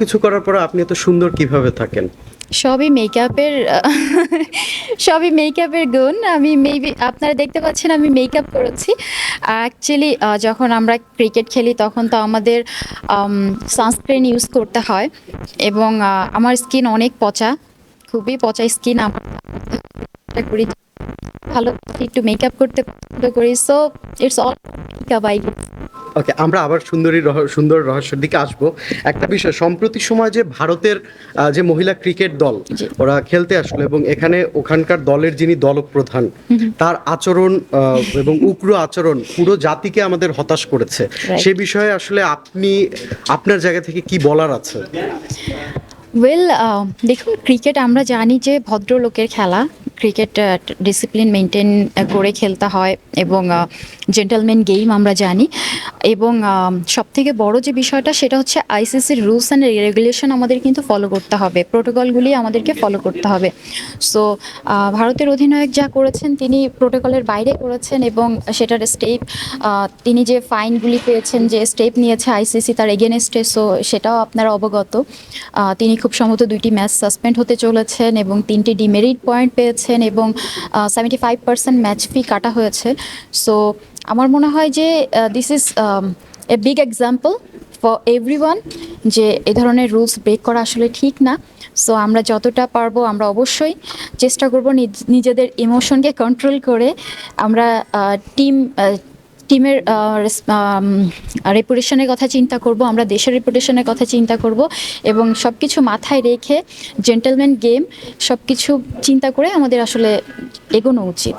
কিছু করার পর আপনি এত সুন্দর কীভাবে থাকেন? সবই মেকআপের সবই মেকআপের গুণ। আমি মেবি আপনারা দেখতে পাচ্ছেন আমি মেকআপ করেছি। অ্যাকচুয়ালি যখন আমরা ক্রিকেট খেলি, তখন তো আমাদের সানস্ক্রিন ইউজ করতে হয়। এবং আমার স্কিন অনেক পচা। খুবই পচা স্কিন আমার। করি ভালো একটু মেকআপ করতে পছন্দ করি। So it's all makeup I okay আমরা আবার সুন্দরী সুন্দর রহস্যের দিকে আসব। একটা বিষয় সম্প্রতি সময় যে ভারতের যে মহিলা ক্রিকেট দল ওরা খেলতে আসলো এবং এখানে ওখানকার দলের যিনি দলক প্রধান তার আচরণ এবং উগ্র আচরণ পুরো জাতিকে আমাদের হতাশ করেছে। সে বিষয়ে আসলে আপনি আপনার জায়গা থেকে কি বলার আছে? ওয়েল দেখুন ক্রিকেট আমরা জানি যে ভদ্রলোকের খেলা। ক্রিকেট ডিসিপ্লিন মেনটেন করে খেলতে হয় এবং জেন্টেলম্যান গেম আমরা জানি। এবং সব থেকে বড় যে বিষয়টা সেটা হচ্ছে আইসিসির রুলস অ্যান্ড রেগুলেশন আমাদের কিন্তু ফলো করতে হবে। প্রোটোকলগুলি আমাদেরকে ফলো করতে হবে। সো ভারতের অধিনায়ক যা করেছেন তিনি প্রোটোকলের বাইরে করেছেন এবং সেটার স্টেপ তিনি যে ফাইনগুলি পেয়েছেন, যে স্টেপ নিয়েছে আইসিসি তার এগেনস্টে সো সেটাও আপনারা অবগত। তিনি খুব সম্ভবত দুইটি ম্যাচ সাসপেন্ড হতে চলেছেন এবং তিনটি ডিমেরিট পয়েন্ট পেয়েছেন। এবং seventy five percent match fee কাটা হয়েছে। সো আমার মনে হয় যে this is a big example for every যে, এ ধরনের রুলস ব্রেক করা আসলে ঠিক না। সো আমরা যতটা পারব আমরা অবশ্যই চেষ্টা করব নিজ- নিজেদের ইমোশনকে কন্ট্রোল করে আমরা টিম টিমের রেপুটেশনের কথা চিন্তা করব, আমরা দেশের রেপুটেশনের কথা চিন্তা করব এবং সব কিছু মাথায় রেখে জেন্টেলম্যান গেম সব কিছু চিন্তা করে আমাদের আসলে এগোনো উচিত।